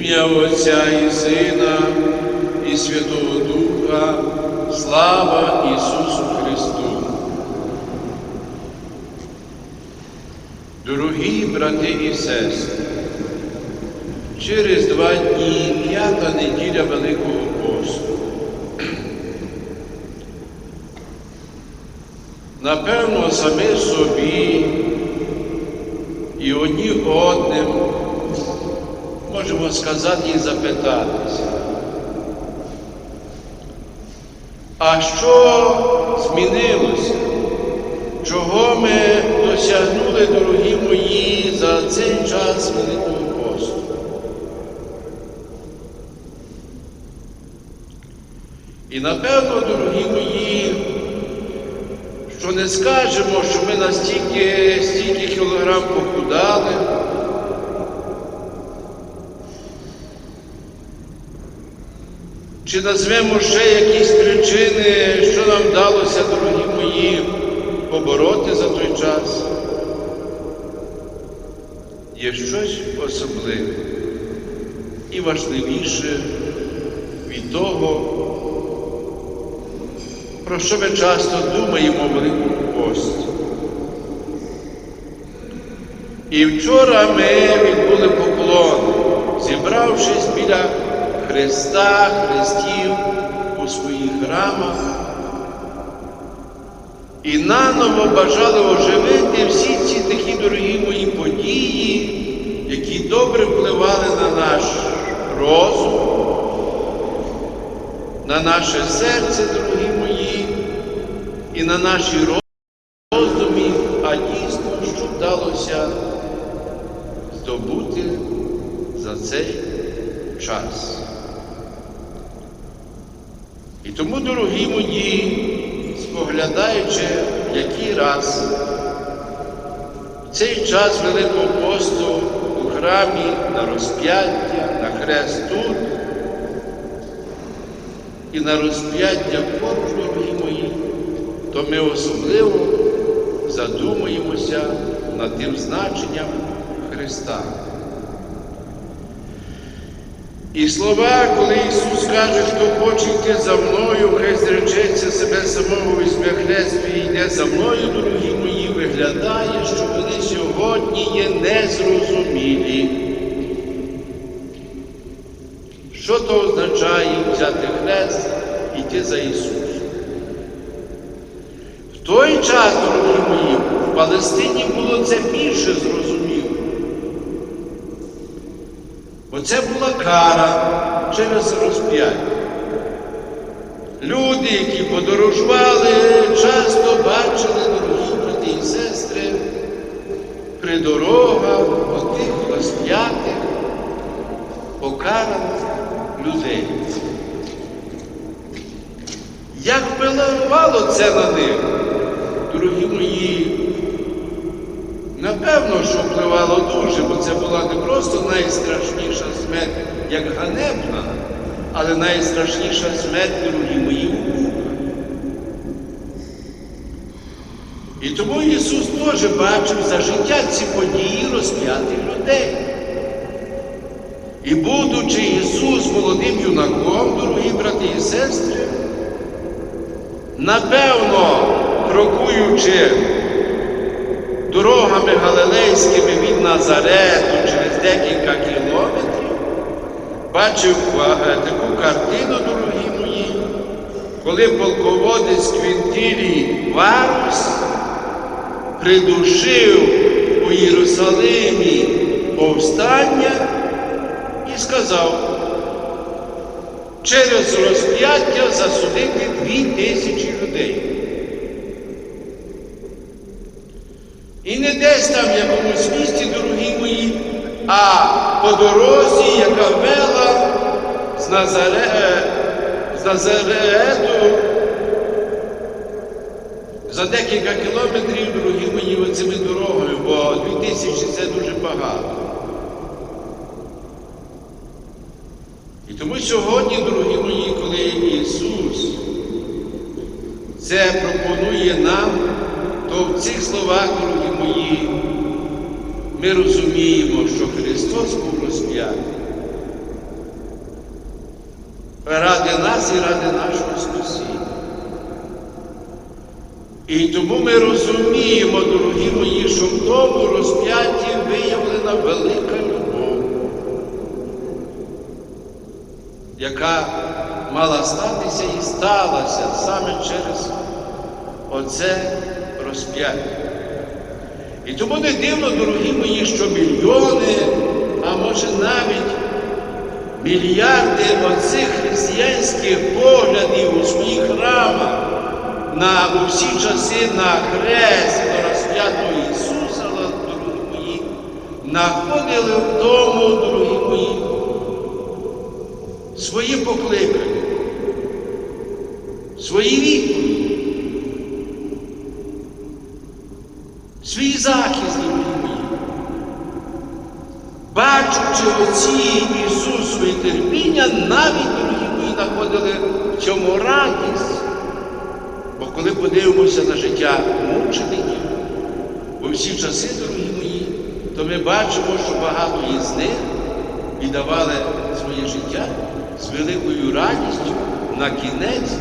ім'я Отця і Сина, і Святого Духа, слава Ісусу Христу. Дорогі брати і сестри, через два дні п'ята неділя Великого посту. Напевно, самі собі і одні одним можемо сказати і запитатися. А що змінилося? Чого ми досягнули, дорогі мої, за цей час Великого посту? І напевно, дорогі мої, що не скажемо, що ми настільки стільки кілограм похудали, чи назвемо ще якісь причини, що нам вдалося, дорогі мої, побороти за той час. Є щось особливе і важливіше від того, про що ми часто думаємо в Великому. І вчора ми відбули поклон, зібравшись біля Христа, Христів у своїх храмах, і наново бажали оживити всі ці такі дорогі мої події, які добре впливали на наш розум, на наше серце, дорогі мої, і на наші роздумі, а дійсно, що вдалося здобути за цей час. І тому, дорогі мої, споглядаючи, який раз в цей час Великого посту у храмі на розп'яття, на хрест тут і на розп'яття поруч, дорогі мої, то ми особливо задумуємося над тим значенням Христа. І слова, коли Ісус каже, хто хоче йти за мною, хай зречеться себе самого візьме хрест і йде за мною, дорогі мої, виглядає, що вони сьогодні є незрозумілі. Що то означає взяти хрест і йти за Ісусом? В той час, дорогі мої, в Палестині було це більше зрозуміло. Бо це була кара через розп'яття. Люди, які подорожували, часто бачили, дорогі брати і сестри, при дорогах отих розп'ятих, покараних людей. Як впливало це на них, дорогі мої, Напевно, що впливало дуже, бо це була не просто найстрашніша смерть, як ганебна, але найстрашніша смерть, дорогі мої у І тому Ісус теж бачив за життя ці події розп'ятих людей. І будучи Ісус молодим юнаком, дорогі брати і сестри, напевно, крокуючи дорогами галилейськими від Назарету через декілька кілометрів, бачив е, таку картину, дорогі мої, коли полководець Квінтилій Варус придушив у Єрусалимі повстання і сказав, через розп'яття засудити дві тисячі людей. І не десь там в якомусь місті, дорогі мої, а по дорозі, яка вела з, Назаре... з Назарету за декілька кілометрів, дорогі мої, оцими дорогами, бо дві тисячі це дуже багато. І тому сьогодні, дорогі мої, коли Ісус це пропонує нам, то в цих словах, дорогі мої, ми розуміємо, що Христос був розп'ятий. ради нас і ради нашого спасіння. І тому ми розуміємо, дорогі мої, що в тому розп'ятті виявлена велика любов, яка мала статися і сталася саме через оце розп'яття. І тому не дивно, дорогі мої, що мільйони, а може навіть мільярди оцих християнських поглядів у своїх храмах на усі часи на хрест до розп'ятого Ісуса, дорогі мої, знаходили в тому, дорогі мої, свої покликання, свої відповіді, дорогі мої. Бачучи оці Ісусові терпіння, навіть, мої, знаходили в цьому радість. Бо коли подивимося на життя мучеників, у всі часи, дорогі мої, то ми бачимо, що багато із них віддавали своє життя з великою радістю на кінець.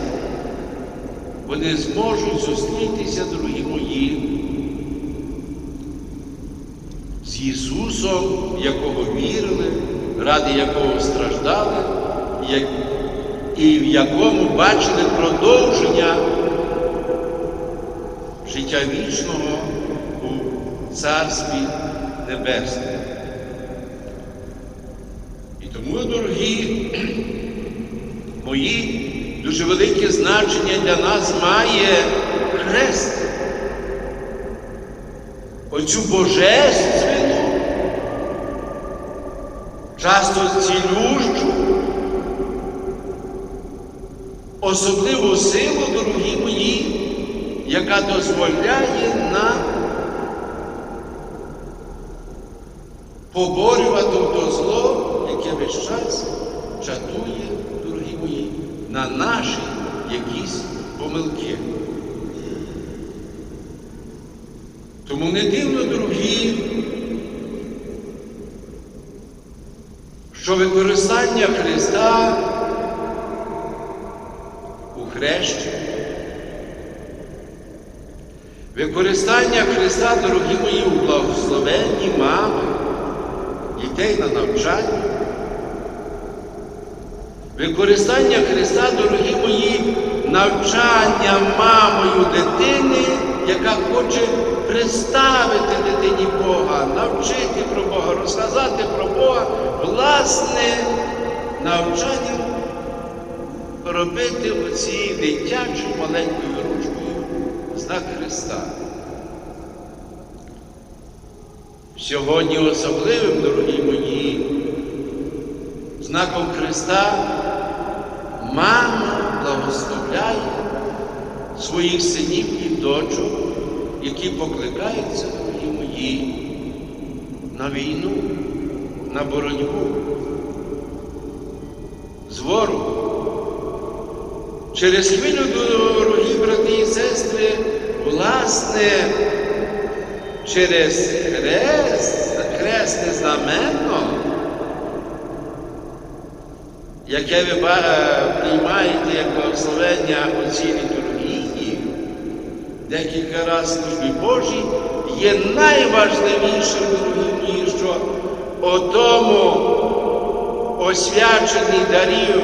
Вони зможуть зустрітися, дорогі мої, з Ісусом, якого вірили, ради якого страждали, і в якому бачили продовження життя вічного у Царстві Небесному. І тому, дорогі мої, дуже велике значення для нас має хрест. Оцю божественну, часто цілющу, особливу силу, дорогі мої, яка дозволяє нам поборювати то зло, яке весь час чатує, дорогі мої, на наші якісь помилки. Тому не дивно, дорогі, що використання Христа у хрещенні, використання Христа, дорогі мої, у благословенні мами, дітей на навчання, використання Христа, дорогі мої, навчання мамою дитини, яка хоче представити дитині Бога, навчити про Бога, розказати про Бога, власне, навчанням робити оці дитячою маленькою ручкою знак Христа. Сьогодні особливим, дорогі мої, знаком Христа мама благословляє своїх синів і дочок, які покликаються, дорогі мої, на війну, на боротьбу з ворогом. Через хвилю, дорогі брати і сестри, власне, через хрест, хресне знаменно, яке ви приймаєте як благословення у цій літургії, декілька разів службі Божій, є найважливішим, дорогі що о освячений дарів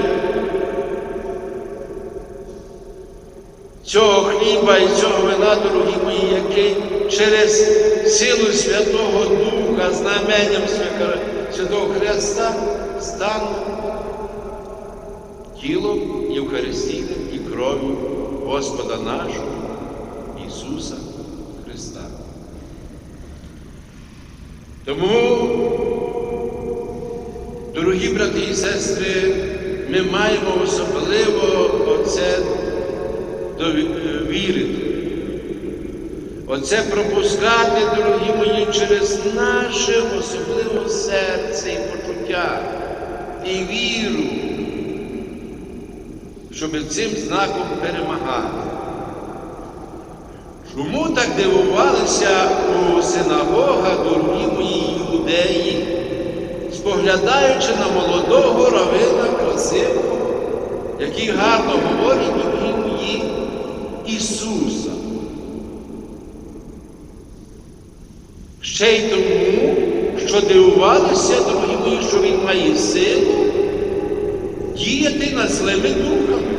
цього хліба і цього вина, дорогі мої, який через силу Святого Духа, знаменням Святого Христа стане тілом Євхаристійним і кров'ю Господа нашого Ісуса Христа. Тому, дорогі брати і сестри, ми маємо особливо оце дові- вірити. Оце пропускати, дорогі мої, через наше особливе серце і почуття і віру, щоб цим знаком перемагати. Чому так дивувалися у синагогах, дорогі мої юдеї, споглядаючи на молодого равина красивого, який гарно говорить дорогі мої Ісуса. Ще й тому, що дивувалися, дорогі мої, що Він має силу діяти над злими духами,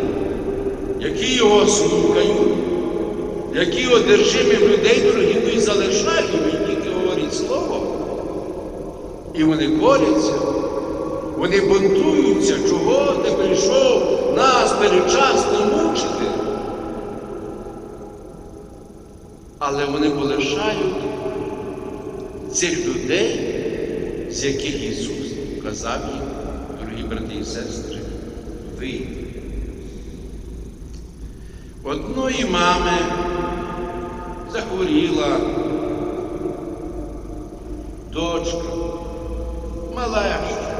які його слухають, які одержимі людей, мої, залишають, він тільки говорить слово. І вони борються, вони бунтуються, чого ти прийшов нас передчасно мучити. Але вони полишають цих людей, з яких Ісус казав їм, дорогі брати і сестри, ви. Одної мами захворіла дочка, малешка.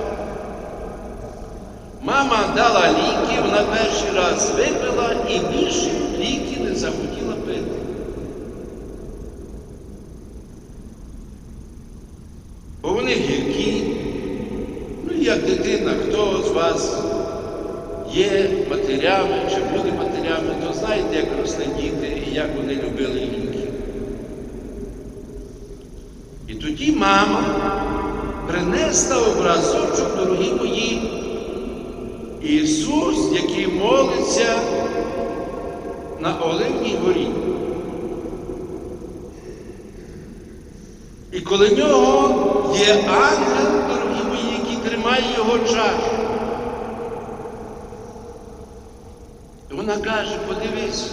Мама дала ліки, вона перший раз випила і більше ліки не захотіла пити. Бо вони гіркі. Ну, як дитина, хто з вас є матерями чи буде матерями, то знаєте, як росли діти і як вони любили ліки. Тоді мама принесла образочок, дорогі мої, Ісус, який молиться на Оливній горі. І коли нього є ангел, дорогі мої, який тримає його чашу. І вона каже, подивись.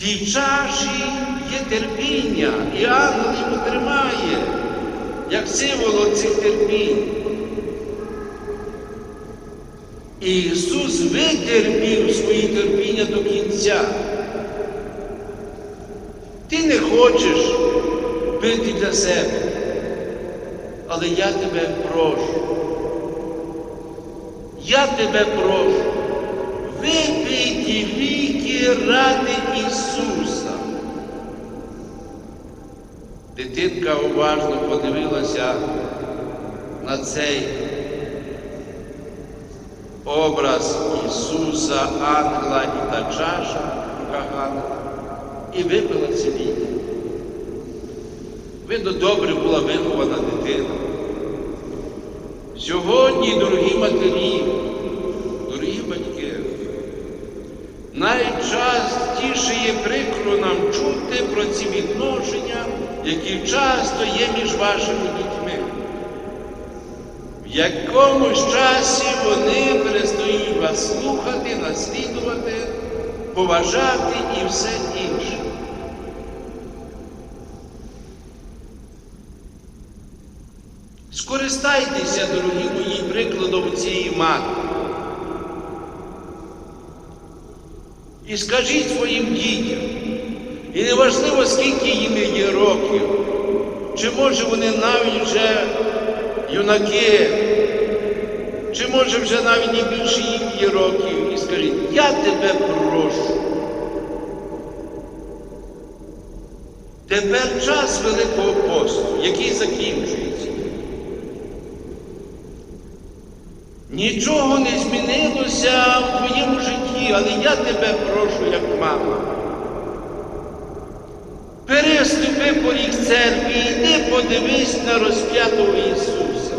Тій чаші є терпіння, і ангел його тримає, як символ цих терпінь. Ісус витерпів свої терпіння до кінця. Ти не хочеш пити для себе, але я тебе прошу. Я тебе прошу, випий ті ліки ради Ісуса. Дитинка уважно подивилася на цей образ Ісуса, ангела і та чаша ангела і випила ліки. Видно, добре була вихована дитина. Сьогодні, дорогі матері, дорогі батьки, найчастіше є прикро нам чути про ці відношення, які часто є між вашими дітьми. В якомусь часі вони перестають вас слухати, наслідувати, поважати і все інше. Скористайтеся, дорогі мої, прикладом цієї матері. І скажіть своїм дітям, і неважливо, скільки їм є років, чи може вони навіть вже юнаки, чи може вже навіть і більше їм є років, і скажіть, я тебе прошу. Тепер час Великого посту, який закінчується. Нічого не змінилося в твоєму житті, але я тебе прошу, як мама. Переступи поріг церкви і йди подивись на розп'ятого Ісуса.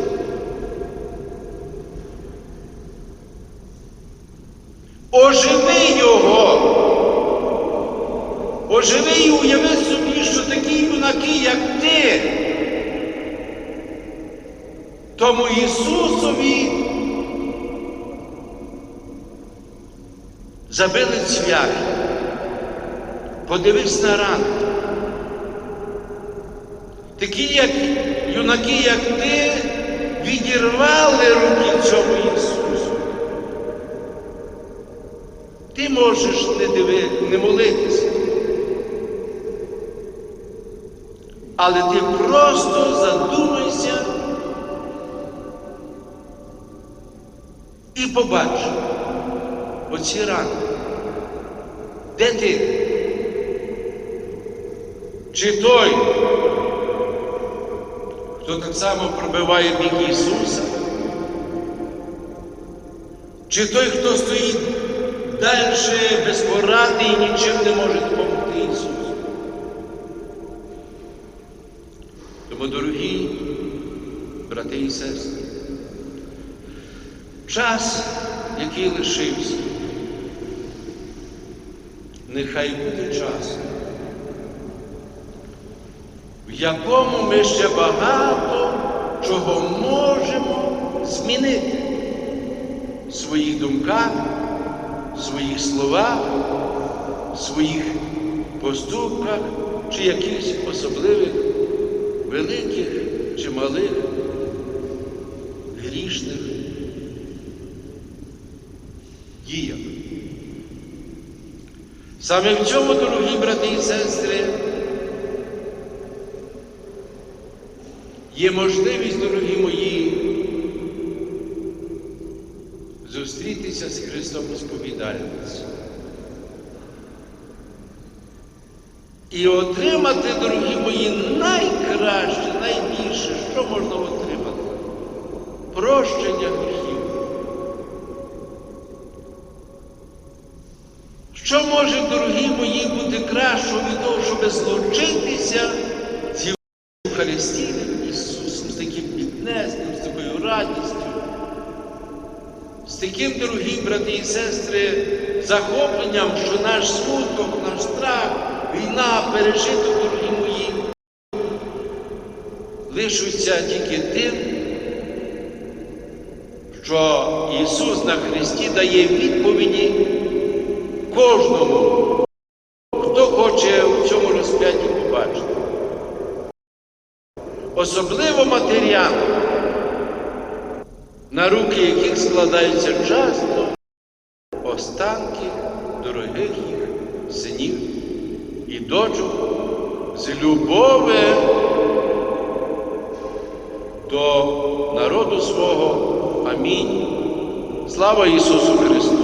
Оживи Його. Оживи і уяви собі, що такі юнаки, як ти, тому Ісусові забили цвях. Подивись на ран. Такі, як юнаки, як ти, відірвали руки цьому Ісусу. Ти можеш не диви, не молитися. Але ти просто задумайся і побач оці рани. Де ти? Чи той, хто так само пробиває бік Ісуса, чи той, хто стоїть далі безпорадний і нічим не може допомогти Ісусу. Тому, дорогі брати і сестри, час, який лишився, нехай буде час, в якому ми ще багато чого можемо змінити. В своїх думках, в своїх словах, в своїх поступках чи якихось особливих великих чи малих Саме в цьому, дорогі брати і сестри, є можливість, дорогі мої, зустрітися з Христом сповідальницею. І отримати, дорогі мої, найкраще, найбільше, що можна отримати? Прощення гріхів. Що може, дорогі мої, бути кращого від злучитися з Євхаристійним Ісусом, з таким піднесним, з такою радістю, з таким, дорогі брати і сестри, захопленням, що наш смуток, наш страх, війна пережита, дорогі мої, лишуться тільки тим, що Ісус на Христі дає відповіді кожному, хто хоче в цьому розп'ятті побачити. Особливо матерям, руки яких складаються часто останки дорогих їх синів і дочок з любови до народу свого. Амінь. Слава Ісусу Христу!